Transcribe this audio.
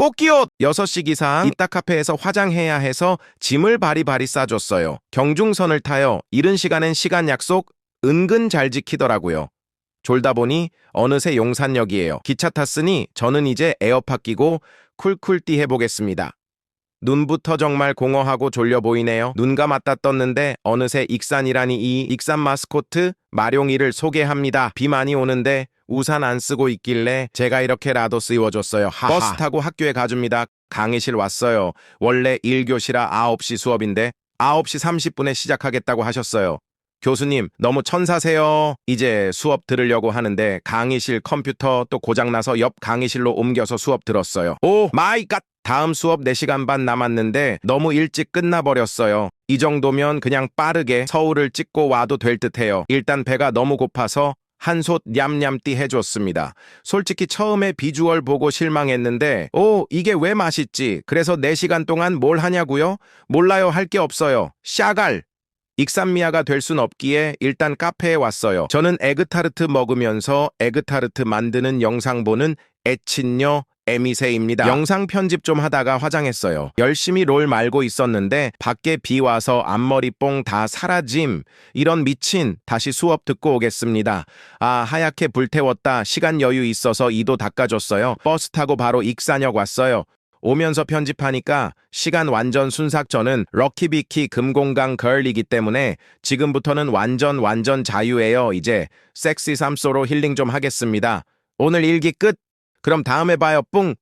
꽃기옷 6시 기상 이따 카페에서 화장해야 해서 짐을 바리바리 싸줬어요. 경중선을 타요. 이른 시간엔 시간 약속 은근 잘 지키더라고요. 졸다 보니 어느새 용산역이에요. 기차 탔으니 저는 이제 에어팟 끼고 쿨쿨띠 해보겠습니다. 눈부터 정말 공허하고 졸려 보이네요. 눈 감았다 떴는데 어느새 익산이라니 이 익산 마스코트 마룡이를 소개합니다. 비 많이 오는데 우산 안 쓰고 있길래 제가 이렇게라도 씌워줬어요. 하하. 버스 타고 학교에 가줍니다. 강의실 왔어요. 원래 1교시라 9시 수업인데 9시 30분에 시작하겠다고 하셨어요. 교수님, 너무 천사세요. 이제 수업 들으려고 하는데 강의실 컴퓨터 또 고장나서 옆 강의실로 옮겨서 수업 들었어요. 오 마이 갓! 다음 수업 4시간 반 남았는데 너무 일찍 끝나버렸어요. 이 정도면 그냥 빠르게 서울을 찍고 와도 될 듯해요. 일단 배가 너무 고파서 한솥 냠냠띠 해줬습니다. 솔직히 처음에 비주얼 보고 실망했는데 오 이게 왜 맛있지? 그래서 4시간 동안 뭘 하냐고요? 몰라요 할 게 없어요. 샤갈! 익산미아가 될 순 없기에 일단 카페에 왔어요. 저는 에그타르트 먹으면서 에그타르트 만드는 영상 보는 애친녀 에미세입니다. 영상 편집 좀 하다가 화장했어요. 열심히 롤 말고 있었는데 밖에 비 와서 앞머리 뽕 다 사라짐. 이런 미친 다시 수업 듣고 오겠습니다. 아 하얗게 불태웠다. 시간 여유 있어서 이도 닦아줬어요. 버스 타고 바로 익산역 왔어요. 오면서 편집하니까 시간 완전 순삭 저는 럭키비키 금공강 걸이기 때문에 지금부터는 완전 완전 자유예요. 이제 섹시 삼소로 힐링 좀 하겠습니다. 오늘 일기 끝. 그럼 다음에 봐요. 뿡.